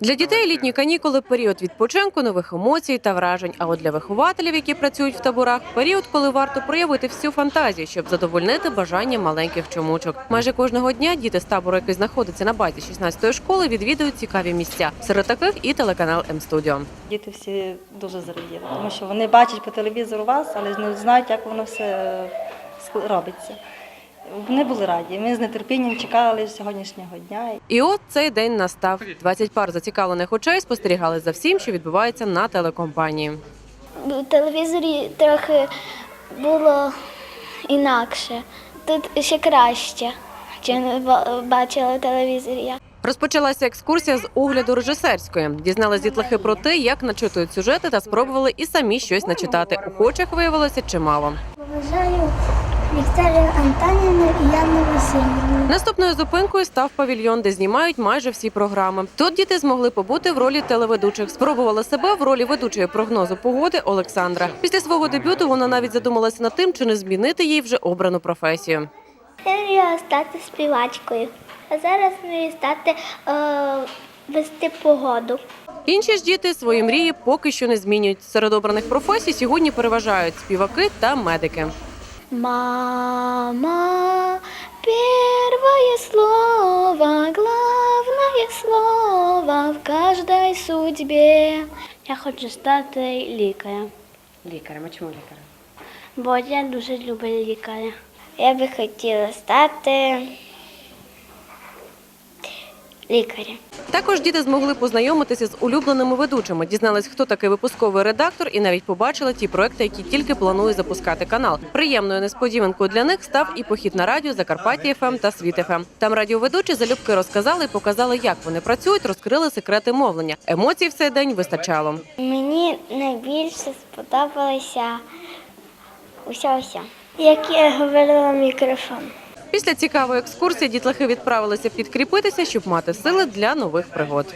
Для дітей літні канікули період відпочинку, нових емоцій та вражень. А от для вихователів, які працюють в таборах, період, коли варто проявити всю фантазію, щоб задовольнити бажання маленьких чомучок. Майже кожного дня діти з табору, який знаходиться на базі 16-ї школи, відвідують цікаві місця. Серед таких і телеканал М-студіо. Діти всі дуже зраділи, тому що вони бачать по телевізору вас, але не знають, як воно все ск- робиться. Вони були раді. Ми з нетерпінням чекали сьогоднішнього дня. І от цей день настав. 20 пар зацікавлених очей спостерігали за всім, що відбувається на телекомпанії. У телевізорі трохи було інакше. Тут ще краще, чим ба- бачила телевізорі. Розпочалася екскурсія з огляду режисерської. Дізнались дітлахи про те, як начитують сюжети, та спробували і самі щось начитати. Охочих виявилося чимало. Поважаю Вікторію Антонівну і Яну Васильівну. Наступною зупинкою став павільйон, де знімають майже всі програми. Тут діти змогли побути в ролі телеведучих. Спробувала себе в ролі ведучої прогнозу погоди Олександра. Після свого дебюту вона навіть задумалася над тим, чи не змінити їй вже обрану професію. Я мріяла стати співачкою, а зараз мрію стати е, вести погоду. Інші ж діти свої мрії поки що не змінюють. Серед обраних професій сьогодні переважають співаки та медики. Мама, первое слово, главное слово в каждой судьбе. Я хочу стати лікарем, Лікарем, а чому лікарем? бо я дуже люблю лікаря. Я би хотіла стати лікарем. Також діти змогли познайомитися з улюбленими ведучими, дізнались, хто такий випусковий редактор, і навіть побачили ті проекти, які тільки планує запускати канал. Приємною несподіванкою для них став і похід на радіо Закарпаття ФМ та Світ ФМ. Там радіоведучі залюбки розказали і показали, як вони працюють, розкрили секрети мовлення. Емоцій в цей день вистачало. Мені найбільше сподобалося уся уся. Як я говорила мікрофон. Після цікавої екскурсії дітлахи відправилися підкріпитися, щоб мати сили для нових пригод.